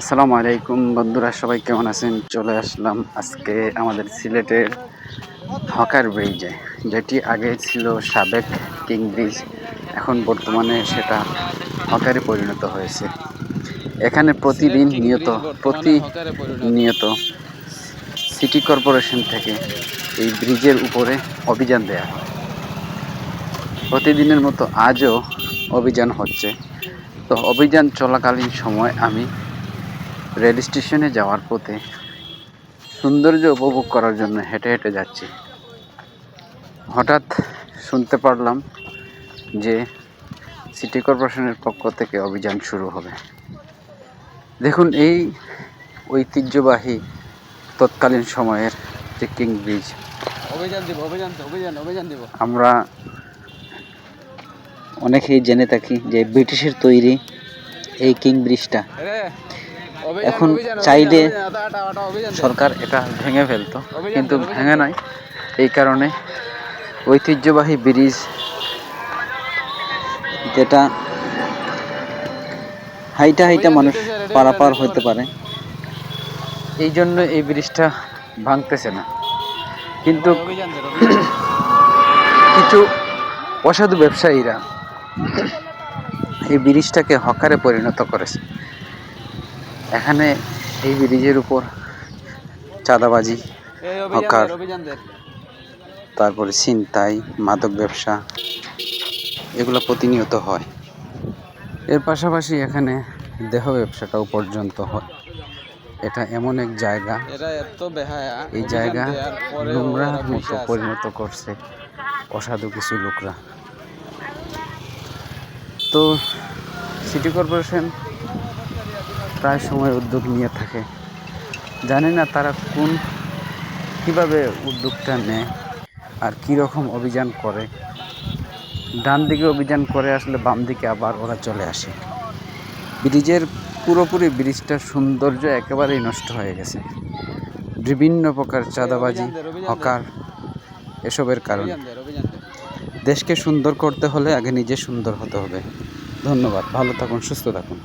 আসসালামু আলাইকুম বন্ধুরা, সবাই কেমন আছেন? চলে আসলাম আজকে আমাদের সিলেটের হকার ব্রিজে, যেটি আগে ছিল সাবেক কিং ব্রিজ, এখন বর্তমানে সেটা হকারে পরিণত হয়েছে। এখানে প্রতিদিন নিয়ত প্রতি নিয়ত সিটি কর্পোরেশন থেকে এই ব্রিজের উপরে অভিযান দেয়া হয়। প্রতিদিনের মতো আজও অভিযান হচ্ছে। তো অভিযান চলাকালীন সময় আমি রেল স্টেশনে যাওয়ার পথে সৌন্দর্য উপভোগ করার জন্য হেঁটে হেঁটে যাচ্ছি। হঠাৎ শুনতে পারলাম যে সিটি কর্পোরেশনের পক্ষ থেকে অভিযান শুরু হবে। দেখুন এই ঐতিহ্যবাহী তৎকালীন সময়ের যে কিং ব্রিজ। অভিযান দিব অভিযান অভিযান অভিযান দিব। আমরা অনেকেই জেনে থাকি যে ব্রিটিশের তৈরি এই কিং ব্রিজটা। এখন চাইলে সরকার এটা ভেঙে ফেলতো কিন্তু ভেঙে নাই। এই কারণে ঐতিহ্যবাহী ব্রিজ যেটা হাইটা হাইটা মানুষ পারাপার হতে পারে। এই জন্য এই ব্রিজটা ভাঙতেছে না। কিন্তু কিছু অসাধু ব্যবসায়ীরা এই ব্রিজটাকে হকারে পরিণত করেছে। এখানে এই ব্রিজের উপর চাঁদাবাজি হকার। তারপরে ছিনতাই মাদক ব্যবসা এগুলো প্রতিনিয়ত হয়। এর পাশাপাশি এখানে দেহ ব্যবসাটাও পর্যন্ত হয়। এটা এমন এক জায়গা। এই জায়গা নোংরার মতো পরিণত করছে অসাধু কিছু লোকরা। তো সিটি কর্পোরেশন প্রায় সময় উদ্যোগ নিয়ে থাকে। জানি না তারা কোন, কীভাবে উদ্যোগটা নেয় আর কী রকম অভিযান করে। ডান দিকে অভিযান করে আসলে বাম দিকে আবার ওরা চলে আসে। ব্রিজের পুরোপুরি ব্রিজটার সৌন্দর্য একেবারেই নষ্ট হয়ে গেছে। বিভিন্ন প্রকার চাঁদাবাজি, হকার এসবের কারণে। দেশকে সুন্দর করতে হলে আগে নিজে সুন্দর হতে হবে। ধন্যবাদ। ভালো থাকুন, সুস্থ থাকুন।